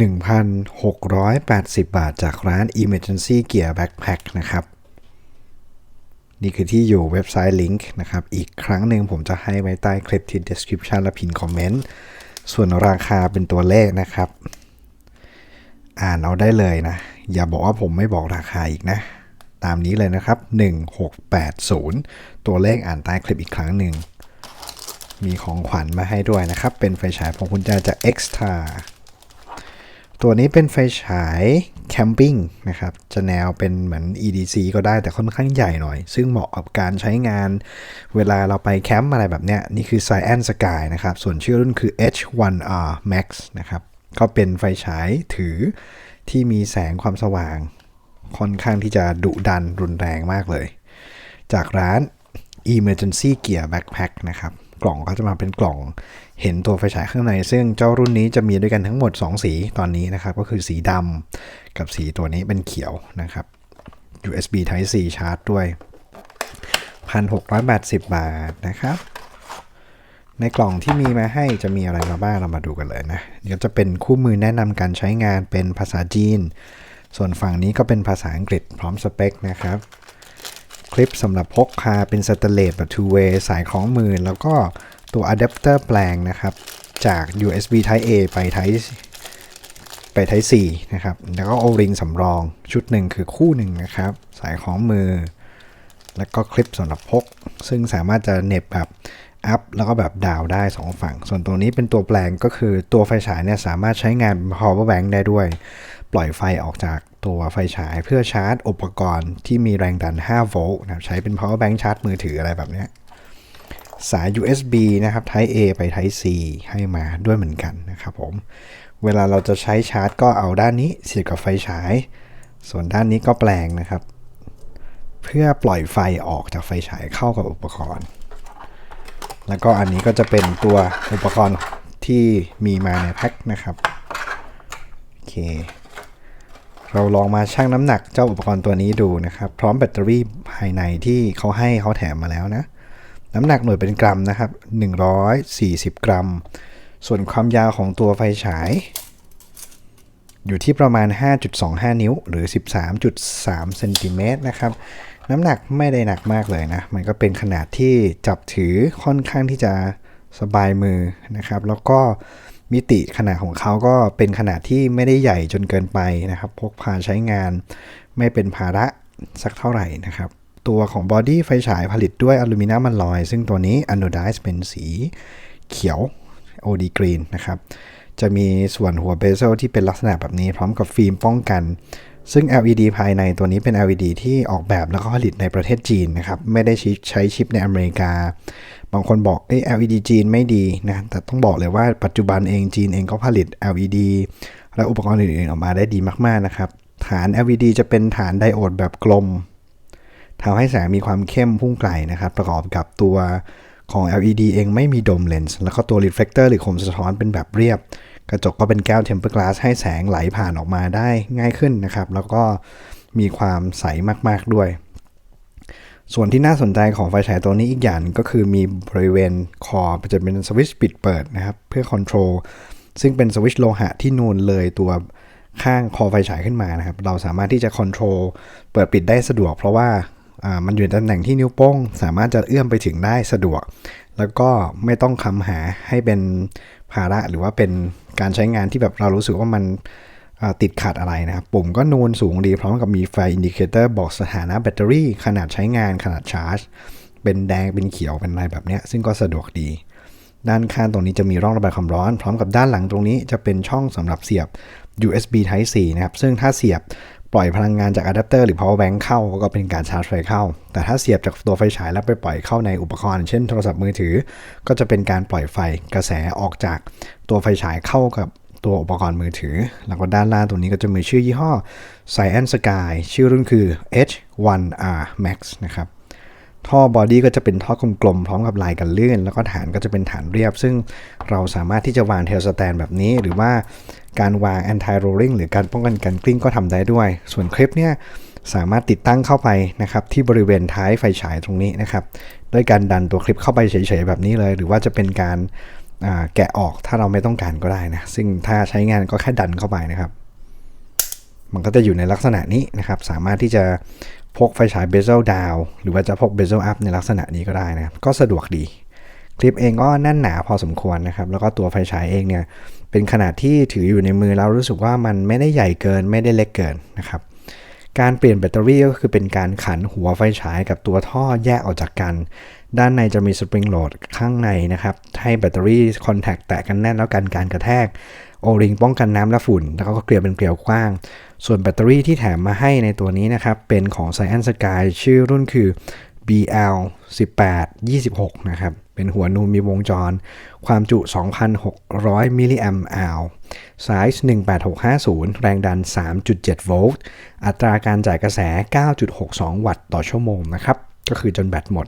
1,680 บาทจากร้าน Emergency Gear Backpack นะครับ นี่คือที่อยู่เว็บไซต์ลิงก์นะครับ อีกครั้งหนึ่งผมจะให้ไว้ใต้คลิปที่ description และพินคอมเมนต์ ส่วนราคาเป็นตัวเลขนะครับ อ่านเอาได้เลยนะ อย่าบอกว่าผมไม่บอกราคาอีกนะ ตามนี้เลยนะครับ 1680 ตัวเลขอ่านใต้คลิปอีกครั้งหนึ่ง มีของขวัญมาให้ด้วยนะครับ เป็นไฟฉายพวงกุญแจจาก Extra ตัวนี้เป็นไฟฉายแคมปิ้งนะครับ จะแนวเป็นเหมือน EDC ก็ได้แต่ค่อนข้างใหญ่หน่อย ซึ่งเหมาะกับการใช้งานเวลาเราไปแคมป์อะไรแบบเนี้ย นี่คือ Cyan Sky นะครับ ส่วนชื่อรุ่นคือ H1R Max นะครับ ก็เป็นไฟฉายถือที่มีแสงความสว่าง ค่อนข้างที่จะดุดันรุนแรงมากเลย จากร้าน Emergency Gear Backpack นะครับ กล่องก็จะมาเป็นกล่องเห็นตัวไฟฉายข้างใน ซึ่งเจ้ารุ่นนี้จะมีด้วยกันทั้งหมด 2 สีตอนนี้นะครับ ก็คือสีดำกับสีตัวนี้เป็นเขียวนะครับ USB Type C ชาร์จด้วย 1,680 บาทนะครับ ในกล่องที่มีมาให้จะมีอะไรมาบ้างเรามาดูกันเลยนะนี่ก็จะเป็นคู่มือแนะนำการใช้งานเป็นภาษาจีน ส่วนฝั่งนี้ก็เป็นภาษาอังกฤษพร้อมสเปคนะครับ คลิปสำหรับพกพาเป็นสเตเลตแบบ two way สายคล้องมือ แล้วก็ตัวอะแดปเตอร์แปลงนะครับ จาก USB Type A ไป Type ไป Type C นะครับ แล้วก็โอริงสำรองชุดหนึ่งคือคู่หนึ่งนะครับ สายคล้องมือ แล้วก็คลิปสำหรับพก ซึ่งสามารถจะเน็บแบบอัพแล้วก็แบบดาวได้ 2 ฝั่ง ส่วนตัวนี้เป็นตัวแปลงก็คือตัวไฟฉายเนี่ยสามารถใช้งาน power bank ได้ด้วย ปล่อยไฟออกจากตัวไฟฉายเพื่อชาร์จอุปกรณ์ที่มีแรงดัน 5 โวลต์นะครับใช้เป็น power bank ชาร์จมือถืออะไรแบบนี้สาย USB นะครับ Type A ไป Type C ให้มาด้วยเหมือนกันนะครับผม เวลาเราจะใช้ชาร์จก็เอาด้านนี้เสียบกับไฟฉาย ส่วนด้านนี้ก็แปลงนะครับ เพื่อปล่อยไฟออกจากไฟฉายเข้ากับอุปกรณ์ แล้วก็อันนี้ก็จะเป็นตัวอุปกรณ์ที่มีมาในแพ็คนะครับ โอเค เราลองมาชั่งน้ำหนักเจ้าอุปกรณ์ตัวนี้ดูนะครับ พร้อมแบตเตอรี่ภายในที่เขาให้เขาแถมมาแล้วนะ น้ำหนักหน่วยเป็นกรัมนะครับ 140 กรัม ส่วนความยาวของตัวไฟฉาย อยู่ที่ประมาณ 5.25 นิ้ว หรือ 13.3เซนติเมตรนะครับ น้ำหนักไม่ได้หนักมากเลยนะ มันก็เป็นขนาดที่จับถือค่อนข้างที่จะสบายมือนะครับ แล้วก็ มิติขนาดของเขาก็เป็นขนาดที่ไม่ได้ใหญ่จนเกินไปนะครับ พกพาใช้งานไม่เป็นภาระสักเท่าไหร่นะครับ ตัวของบอดี้ไฟฉายผลิตด้วยอลูมิเนียมอลลอย ซึ่งตัวนี้อ n นดิซ์เป็นสีเขียว OD Green นะครับ จะมีส่วนหัวเบเซลที่เป็นลักษณะแบบนี้พร้อมกับฟิล์มป้องกัน ซึ่ง LED ภายในตัวนี้เป็น LED ที่ออกแบบแล้วก็ผลิตในประเทศจีนนะครับ ไม่ได้ใช้ชิปในอเมริกา บางคนบอกเอ้ LED จีนไม่ดีนะ แต่ต้องบอกเลยว่าปัจจุบันเองจีนเองก็ผลิต LED และอุปกรณ์อื่นๆออกมาได้ดีมากๆนะครับ ฐาน LED จะเป็นฐานไดโอดแบบกลมทำให้แสงมีความเข้มพุ่งไกลนะครับ ประกอบกับตัวของ LED เองไม่มีโดมเลนส์แล้วก็ตัว reflector หรือคมสะท้อนเป็นแบบเรียบ กระจกก็เป็นแก้ว tempered glass ให้แสงไหลผ่านออกมาได้ง่ายขึ้นนะครับ แล้วก็มีความใสมากๆด้วย ส่วนที่น่าสนใจของไฟฉายตัวนี้อีกอย่างก็คือมีบริเวณคอจะเป็นสวิตช์ปิดเปิดนะครับ เพื่อคอนโทรลซึ่งเป็นสวิตช์โลหะที่นูนเลยตัวข้างคอไฟฉายขึ้นมานะครับ เราสามารถที่จะคอนโทรลเปิดปิดได้สะดวก เพราะว่ามันอยู่ในตำแหน่งที่นิ้วโป้ง สามารถจะเอื้อมไปถึงได้สะดวก แล้วก็ไม่ต้องคำหาให้เป็นภาระหรือว่าเป็น การใช้งานที่แบบเรารู้สึกว่ามันติดขัดอะไรนะครับ ปุ่มก็นูนสูงดีพร้อมกับมีไฟอินดิเคเตอร์บอกสถานะแบตเตอรี่ ขนาดใช้งานขนาดชาร์จ เป็นแดงเป็นเขียวเป็นอะไรแบบนี้ซึ่งก็สะดวกดี ด้านข้างตรงนี้จะมีร่องระบายความร้อน พร้อมกับด้านหลังตรงนี้จะเป็นช่องสำหรับเสียบ USB Type C นะครับซึ่งถ้าเสียบ ปล่อยพลังงานจากอะแดปเตอร์หรือ power bank เข้าก็เป็นการชาร์จไฟเข้า แต่ถ้าเสียบจากตัวไฟฉายแล้วไปปล่อยเข้าในอุปกรณ์ เช่นโทรศัพท์มือถือ ก็จะเป็นการปล่อยไฟกระแสออกจากตัวไฟฉายเข้ากับตัวอุปกรณ์มือถือ แล้วก็ด้านล่างตรงนี้ก็จะมีชื่อยี่ห้อ Cyan Sky ชื่อรุ่นคือ H1R Max นะครับ ท่อบอดี้ก็จะเป็นท่อกลมๆ พร้อมกับลายกันลื่นแล้วก็ฐานก็จะเป็นฐานเรียบ ซึ่งเราสามารถที่จะวางเทลสแตนแบบนี้ หรือว่า การวาง anti rolling หรือการป้องกันการกลิ้งก็ทำได้ด้วย ส่วนคลิปเนี่ยสามารถติดตั้งเข้าไปนะครับที่บริเวณท้ายไฟฉายตรงนี้นะครับด้วยการดันตัวคลิปเข้าไปเฉยๆแบบนี้เลย หรือว่าจะเป็นการแกะออกถ้าเราไม่ต้องการก็ได้นะซึ่งถ้าใช้งานก็แค่ดันเข้าไปนะครับ มันก็จะอยู่ในลักษณะนี้นะครับ สามารถที่จะพกไฟฉายเบเซลดาวหรือว่าจะพกเบเซลอัพในลักษณะนี้ก็ได้นะครับก็สะดวกดี คลิปเองก็แน่นหนาพอสมควรนะครับ แล้วก็ตัวไฟฉายเองเนี่ย เป็นขนาดที่ถืออยู่ในมือแล้วรู้สึกว่ามันไม่ได้ใหญ่เกินไม่ได้เล็กเกินนะครับ การเปลี่ยนแบตเตอรี่ก็คือเป็นการขันหัวไฟฉายกับตัวท่อแยกออกจากกัน ด้านในจะมีสปริงโหลดข้างในนะครับ ให้แบตเตอรี่คอนแทคแตะกันแน่นแล้วกันการกระแทก โอริงป้องกันน้ำและฝุ่น แล้วก็เกลียวเป็นเกลียวกว้าง ส่วนแบตเตอรี่ที่แถมมาให้ในตัวนี้นะครับ เป็นของ Science Sky ชื่อรุ่นคือ BL 18 26 นะครับ เป็นหัวนูนมีวงจร ความจุ 2,600 มิลลิแอมป์อาวไซส์18650 แรงดัน 3.7 โวลต์ อัตราการจ่ายกระแส 9.62 วัตต์ต่อชั่วโมงนะครับ ก็คือจนแบตหมด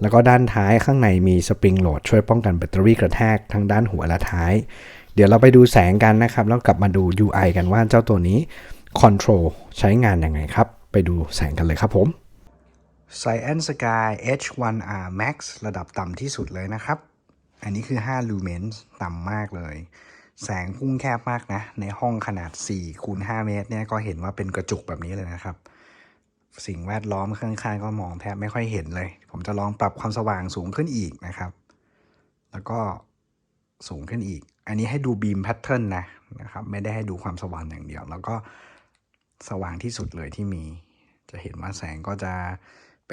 แล้วก็ด้านท้ายข้างในมีสปริงโหลด ช่วยป้องกันแบตเตอรี่กระแทกทั้งด้านหัวและท้าย เดี๋ยวเราไปดูแสงกันนะครับ แล้วกลับมาดู UI กันว่าเจ้าตัวนี้ Control ใช้งานยังไงครับ ไปดูแสงกันเลยครับผม Science Sky H1R Max ระดับต่ำที่สุดเลยนะครับ อันนี้คือ 5 lumens ต่ำมากเลย แสงพุ่งแคบมากนะ ในห้องขนาด4คูณ5เมตรเนี่ยก็เห็นว่าเป็นกระจุกแบบนี้เลยนะครับ สิ่งแวดล้อมข้างๆก็มองแทบไม่ค่อยเห็นเลย ผมจะลองปรับความสว่างสูงขึ้นอีกนะครับ แล้วก็สูงขึ้นอีก อันนี้ให้ดูบีมแพทเทิร์นนะนะครับ ไม่ได้ให้ดูความสว่างอย่างเดียว แล้วก็สว่างที่สุดเลยที่มี จะเห็นว่าแสงก็จะ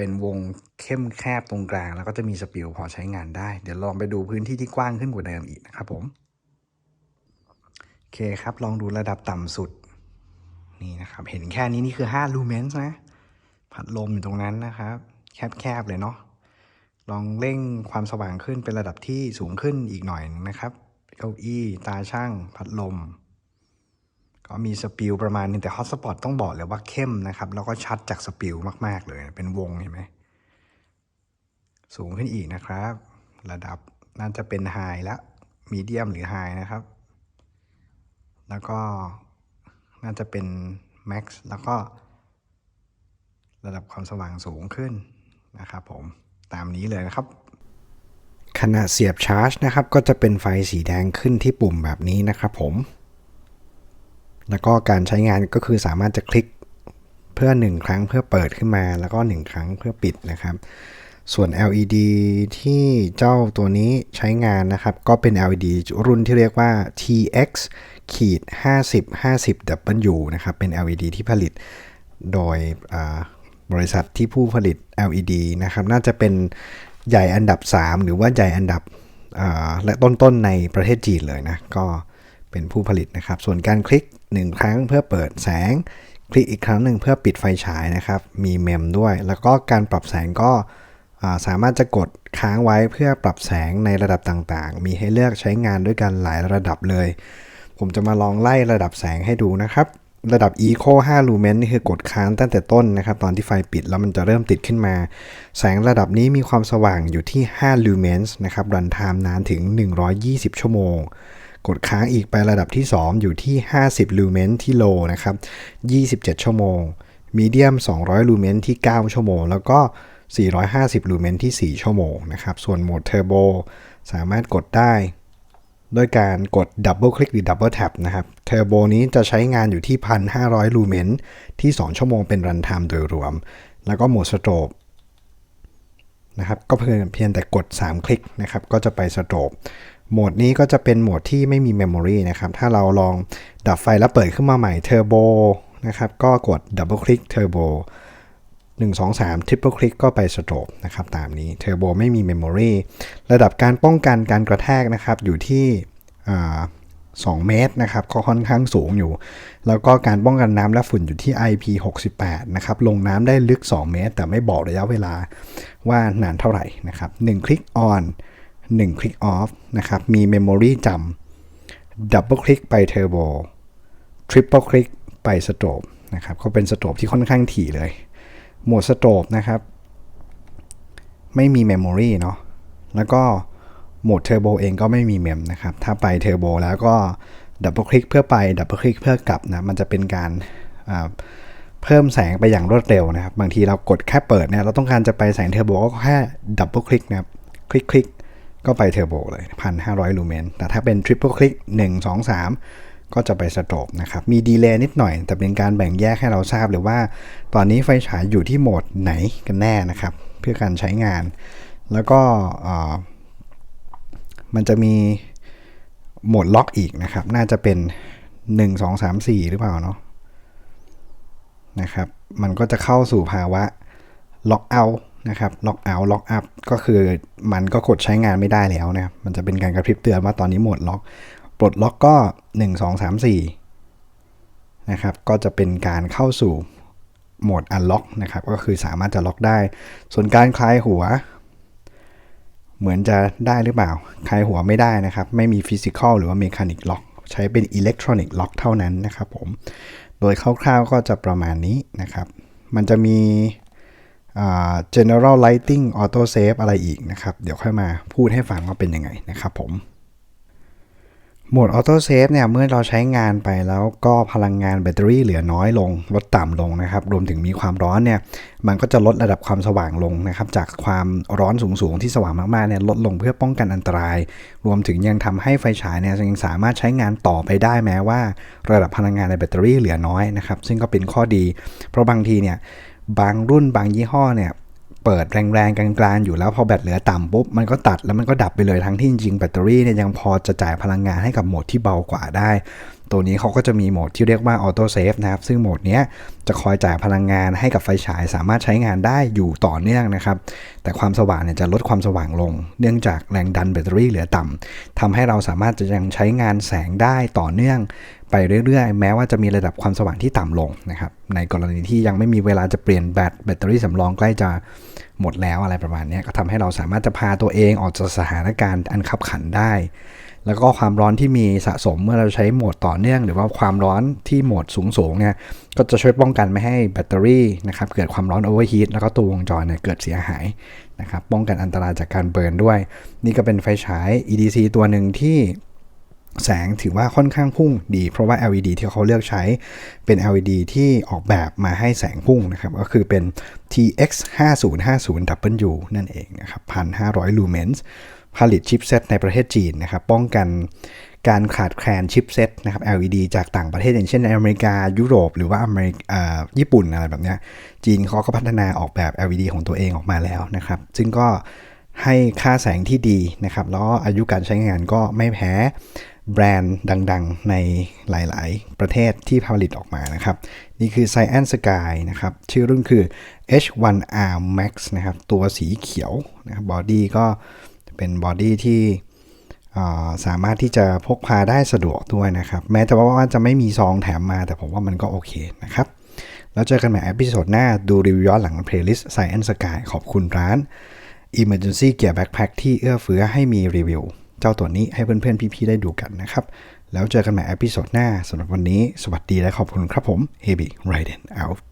เป็นวงเข้มแคบตรงกลาง แล้วก็จะมีสปิลพอใช้งานได้ เดี๋ยวลองไปดูพื้นที่ที่กว้างขึ้นกว่าเดิมอีกนะครับผมโอเคครับลองดูระดับต่ำสุดนี่นะครับ เห็นแค่นี้นี่คือ5ลูเมนส์นะ พัดลมอยู่ตรงนั้นนะครับ แคบๆเลยเนาะลองเร่งความสว่างขึ้นเป็นระดับที่สูงขึ้นอีกหน่อยนึงนะครับเก้าอี้ตาช่าง พัดลม ก็มีสปิลประมาณนึงแต่ฮอตสปอตต้องบอกเลยว่าเข้มนะครับ แล้วก็ชัดจากสปิลมาก ๆ เลย เป็นวงเห็นไหม สูงขึ้นอีกนะครับ ระดับน่าจะเป็นไฮแล้วมีเดียมหรือไฮนะครับ แล้วก็น่าจะเป็นแม็กซ์แล้วก็ระดับความสว่างสูงขึ้นนะครับผมตามนี้เลยนะครับ ขณะเสียบชาร์จนะครับ ก็จะเป็นไฟสีแดงขึ้นที่ปุ่มแบบนี้นะครับผม แล้วก็การใช้งานก็คือสามารถจะคลิกเพื่อ 1 ครั้งเพื่อเปิดขึ้นมา แล้วก็ 1 ครั้งเพื่อปิดนะครับ ส่วน LED ที่เจ้าตัวนี้ใช้งานนะครับ ก็เป็น LED รุ่นที่เรียกว่า TX ขีด50 50 W นะครับ เป็น LED ที่ผลิตโดยบริษัทที่ผู้ผลิต LED นะครับ น่าจะเป็นใหญ่อันดับ 3 หรือว่าใหญ่อันดับและต้นๆในประเทศจีนเลยนะ ก็ เป็นผู้ผลิตนะครับ ส่วนการคลิก 1 ครั้งเพื่อเปิดแสง คลิกอีกครั้งหนึ่งเพื่อปิดไฟฉายนะครับ มีเมมด้วย แล้วก็การปรับแสงก็สามารถจะกดค้างไว้เพื่อปรับแสงในระดับต่างๆ มีให้เลือกใช้งานด้วยกันหลายระดับเลย ผมจะมาลองไล่ระดับแสงให้ดูนะครับ ระดับ Eco 5 Lumen นี่คือกดค้างตั้งแต่ต้นนะครับ ตอนที่ไฟปิดแล้วมันจะเริ่มติดขึ้นมา แสงระดับนี้มีความสว่างอยู่ที่ 5 Lumens นะครับ รันไทม์นานถึง 120 ชั่วโมง กดค้างอีกไประดับที่ 2 อยู่ที่ 50 Lumen ที่ Low นะครับ 27 ชั่วโมง Medium 200 Lumen ที่ 9 ชั่วโมง แล้วก็ 450 Lumen ที่ 4 ชั่วโมงนะครับ ส่วนโหมด Turbo สามารถกดได้ด้วยการกดดับเบิลคลิกหรือดับเบิลแท็บนะครับ เทอร์โบนี้จะใช้งานอยู่ที่ 1,500 ลูเมนที่ 2 ชั่วโมงเป็นรันไทม์โดยรวม แล้วก็โหมดสโตรบนะครับ ก็เพียงเพียงแต่กด 3 คลิกนะครับ ก็จะไปสโตรบ โหมดนี้ก็จะเป็นโหมดที่ไม่มีเมมโมรีนะครับ ถ้าเราลองดับไฟแล้วเปิดขึ้นมาใหม่เทอร์โบนะครับ ก็กดดับเบิลคลิกเทอร์โบ1 2 3 triple click ก็ไปสโตรบนะครับตามนี้เทอร์โบไม่มีเมมโมรีระดับการป้องกันการกระแทกนะครับอยู่ที่2เมตรนะครับก็ค่อนข้างสูงอยู่ แล้วก็การป้องกันน้ำและฝุ่นอยู่ที่ IP68 นะครับลงน้ำได้ลึก 2 เมตร แต่ไม่บอกระยะเวลาว่านานเท่าไหร่นะครับ1คลิก on 1คลิก off นะครับ มีเมมโมรีจำดับเบิลคลิกไปเทอร์โบทริปเปิลคลิกไปสโตรบนะครับก็เป็นสโตรบที่ค่อนข้างถี่เลย โหมดสโตรบนะครับ ไม่มีเมมโมรีเนาะ แล้วก็โหมดเทอร์โบเองก็ไม่มีเมมนะครับ ถ้าไปเทอร์โบแล้วก็ดับเบิลคลิกเพื่อไปดับเบิลคลิกเพื่อกลับนะ มันจะเป็นการเพิ่มแสงไปอย่างรวดเร็วนะครับ บางทีเรากดแค่เปิดเนี่ย เราต้องการจะไปแสงเทอร์โบก็แค่ดับเบิลคลิกนะครับ คลิกคลิก ก็ไปเทอร์โบเลย 1,500 ลูเมน แต่ถ้าเป็น Triple Click 1 2 3 ก็จะไปสโตรบนะครับ มีดีเลย์นิดหน่อย แต่เป็นการแบ่งแยกให้เราทราบเลยว่า ตอนนี้ไฟฉายอยู่ที่โหมดไหนกันแน่นะครับ เพื่อการใช้งาน แล้วก็มันจะมีโหมดล็อกอีกนะครับ น่าจะเป็น 1 2 3 4 หรือเปล่าเนาะนะครับ มันก็จะเข้าสู่ภาวะล็อกเอาท์ นะครับล็อกเอาล็อกอัพก็คือมันก็กดใช้งานไม่ได้แล้วนะครับมันจะเป็นการกระพริบเตือนว่าตอนนี้หมดล็อกปลดล็อกก็ 1 2 3 4นะครับก็จะเป็นการเข้าสู่โหมดอันล็อกนะครับก็คือสามารถจะล็อกได้ ส่วนการคลายหัว เหมือนจะได้หรือเปล่า คลายหัวไม่ได้นะครับ ไม่มีฟิสิกอลหรือว่าเมคานิกล็อกใช้เป็นอิเล็กทรอนิกล็อกเท่านั้นนะครับผม โดยคร่าวๆก็จะประมาณนี้นะครับ มันจะมี general lighting auto save อะไรอีกนะครับ เดี๋ยวค่อยมาพูดให้ฟังว่าเป็นยังไงนะครับผมโหมด auto save เนี่ยเมื่อเราใช้งานไปแล้วก็พลังงานแบตเตอรี่เหลือน้อยลง ลดต่ำลงนะครับ รวมถึงมีความร้อนเนี่ยมันก็จะลดระดับความสว่างลงนะครับ จากความร้อนสูงๆ ที่สว่างมากๆเนี่ยลดลงเพื่อป้องกันอันตราย รวมถึงยังทำให้ไฟฉายเนี่ยยังสามารถใช้งานต่อไปได้แม้ว่า ระดับพลังงานในแบตเตอรี่เหลือน้อยนะครับ ซึ่งก็เป็นข้อดี เพราะบางทีเนี่ย บางรุ่นบางยี่ห้อเนี่ยเปิดแรงๆกลางๆอยู่แล้วพอแบตเหลือต่ำปุ๊บมันก็ตัดแล้วมันก็ดับไปเลยทั้งที่จริงๆแบตเตอรี่เนี่ยยังพอจะจ่ายพลังงานให้กับโหมดที่เบากว่าได้ ตัวนี้เขาก็จะมีโหมดที่เรียกว่าออโต้เซฟนะครับ ซึ่งโหมดนี้จะคอยจ่ายพลังงานให้กับไฟฉายสามารถใช้งานได้อยู่ต่อเนื่องนะครับ แต่ความสว่างเนี่ยจะลดความสว่างลง เนื่องจากแรงดันแบตเตอรี่เหลือต่ำทำให้เราสามารถจะยังใช้งานแสงได้ต่อเนื่อง ไปเรื่อยๆ แม้ว่าจะมีระดับความสว่างที่ต่ำลงนะครับ ในกรณีที่ยังไม่มีเวลาจะเปลี่ยนแบตแบตเตอรี่สำรองใกล้จะหมดแล้วอะไรประมาณนี้ก็ทำให้เราสามารถจะพาตัวเองออกจากสถานการณ์อันขับขันได้ แล้วก็ความร้อนที่มีสะสมเมื่อเราใช้โหมดต่อเนื่อง หรือว่าความร้อนที่โหมดสูงๆเนี่ยก็จะช่วยป้องกันไม่ให้แบตเตอรี่นะครับเกิดความร้อนโอเวอร์ฮีทแล้วก็ตัววงจรเนี่ยเกิดเสียหายนะครับป้องกันอันตรายจากการเบิร์นด้วย นี่ก็เป็นไฟฉาย EDC ตัวหนึ่งที่ แสงถือว่าค่อนข้างพุ่งดี เพราะว่า LED ที่เขาเลือกใช้เป็น LED ที่ออกแบบมาให้แสงพุ่งนะครับ ก็คือเป็น TX 5050W นั่นเองนะครับ1,500ลูเมนส์ผลิตชิปเซตในประเทศจีนนะครับ ป้องกันการขาดแคลนชิปเซตนะครับ LED จากต่างประเทศอย่างเช่นอเมริกา ยุโรป หรือว่าอเมริกาญี่ปุ่นอะไรแบบนี้จีนเขาก็พัฒนาออกแบบ LED ของตัวเองออกมาแล้วนะครับ ซึ่งก็ให้ค่าแสงที่ดีนะครับ แล้วอายุการใช้งานก็ไม่แพ้ แบรนด์ดังๆ ในหลายๆ ประเทศที่ผลิตออกมานะครับ นี่คือ Cyan Sky นะครับ ชื่อรุ่นคือ H1R Max นะครับ ตัวสีเขียวนะครับบอดี้ก็เป็นบอดี้ที่สามารถที่จะพกพาได้สะดวกด้วยนะครับ แม้แต่ว่าจะไม่มีซองแถมมา แต่ผมว่ามันก็โอเคนะครับ แล้วเจอกันใหม่เอพิโซดหน้าดูรีวิวย้อนหลังเพลย์ลิสต์ Science Sky ขอบคุณร้าน Emergency Gear Backpack ที่เอื้อเฟื้อให้มีรีวิว เจ้าตัวนี้ให้เพื่อนๆพี่ๆได้ดูกันนะครับ แล้วเจอกันใหม่อพิโซดหน้าสำหรับวันนี้ สวัสดีและขอบคุณครับผม Heavy r i d e n out